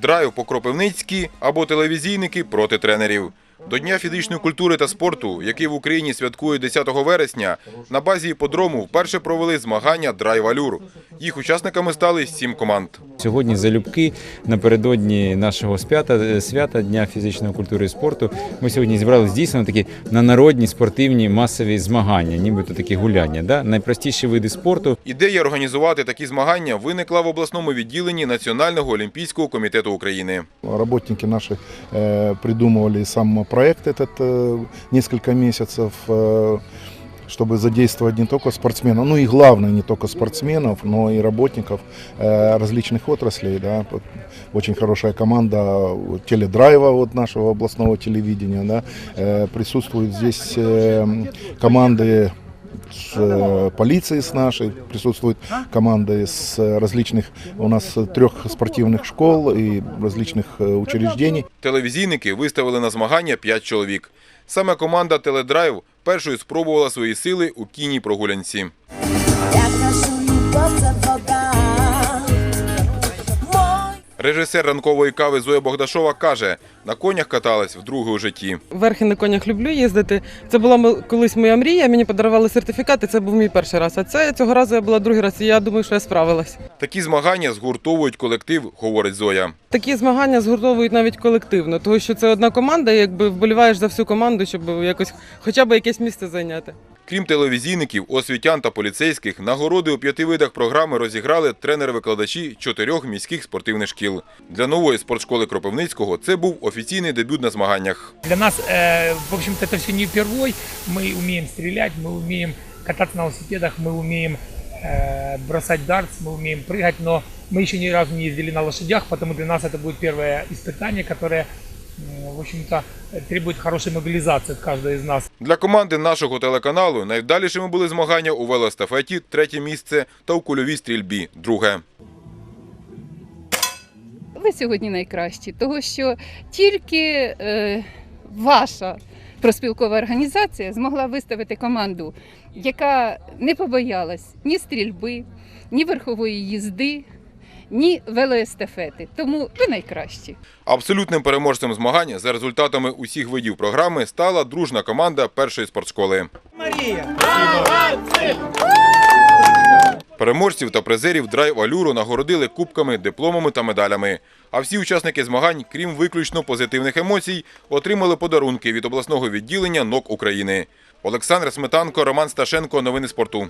драйв по Кропивницькій або телевізійники проти тренерів. До Дня фізичної культури та спорту, який в Україні святкують 10 вересня, на базі іподрому вперше провели змагання драйв-алюр. Їх учасниками стали сім команд. Сьогодні залюбки напередодні нашого свята, свята Дня фізичної культури і спорту. Ми сьогодні зібралися дійсно такі на народні спортивні масові змагання, нібито такі гуляння. Да? Найпростіші види спорту. Ідея організувати такі змагання виникла в обласному відділенні Національного олімпійського комітету України. Работники наши э, придумывали сам проект этот э, несколько месяцев, э, чтобы задействовать не только спортсменов, ну и главное не только спортсменов, но и работников э, различных отраслей. Да. Вот Очень хорошая команда вот, теледрайва вот нашего областного телевидения. Да. Э, Присутствуют здесь э, команды с э, полиции с нашей, присутствуют команды с э, различных, у нас э, трех спортивных школ и различных э, учреждений. Телевізійники виставили на змагання 5 чоловік. Саме команда Теледрайв першою спробувала свої сили у кінній прогулянці. Режисер ранкової кави Зоя Богдашова каже, на конях каталась вдруге у житті. Верхи на конях люблю їздити. Це була колись моя мрія. Мені подарували сертифікат, і це був мій перший раз. А це цього разу я була другий раз. І я думаю, що я справилась. Такі змагання згуртовують колектив, говорить Зоя. Такі змагання згуртовують навіть колективно, тому що це одна команда, і якби вболіваєш за всю команду, щоб якось хоча б якесь місце зайняти. Крім телевізійників, освітян та поліцейських, нагороди у п'яти видах програми розіграли тренери-викладачі чотирьох міських спортивних шкіл. Для нової спортшколи Кропивницького це був офіційний дебют на змаганнях. Для нас, э, в общем-то, это все не впервой. Мы умеем стрелять, мы умеем кататься на велосипедах, мы умеем э, бросать дартс, мы умеем прыгать, но мы еще ни разу не ездили на лошадях, потому для нас это будет первое испытание, которое, э, в общем-то, требует хорошей мобилизации от каждого из нас. Для команди нашого телеканалу найвдалішими були змагання у велоестафеті – третє місце та у кульовій стрільбі – друге. ви сьогодні найкращі, тому що тільки е, ваша проспілкова організація змогла виставити команду, яка не побоялась ні стрільби, ні верхової їзди, ні велоестафети. Тому ви найкращі. Абсолютним переможцем змагань за результатами усіх видів програми стала дружна команда першої спортшколи. Переможців та призерів драйв алюру нагородили кубками, дипломами та медалями. А всі учасники змагань, крім виключно позитивних емоцій, отримали подарунки від обласного відділення НОК України. Олександр Сметанко, Роман Сташенко. Новини спорту.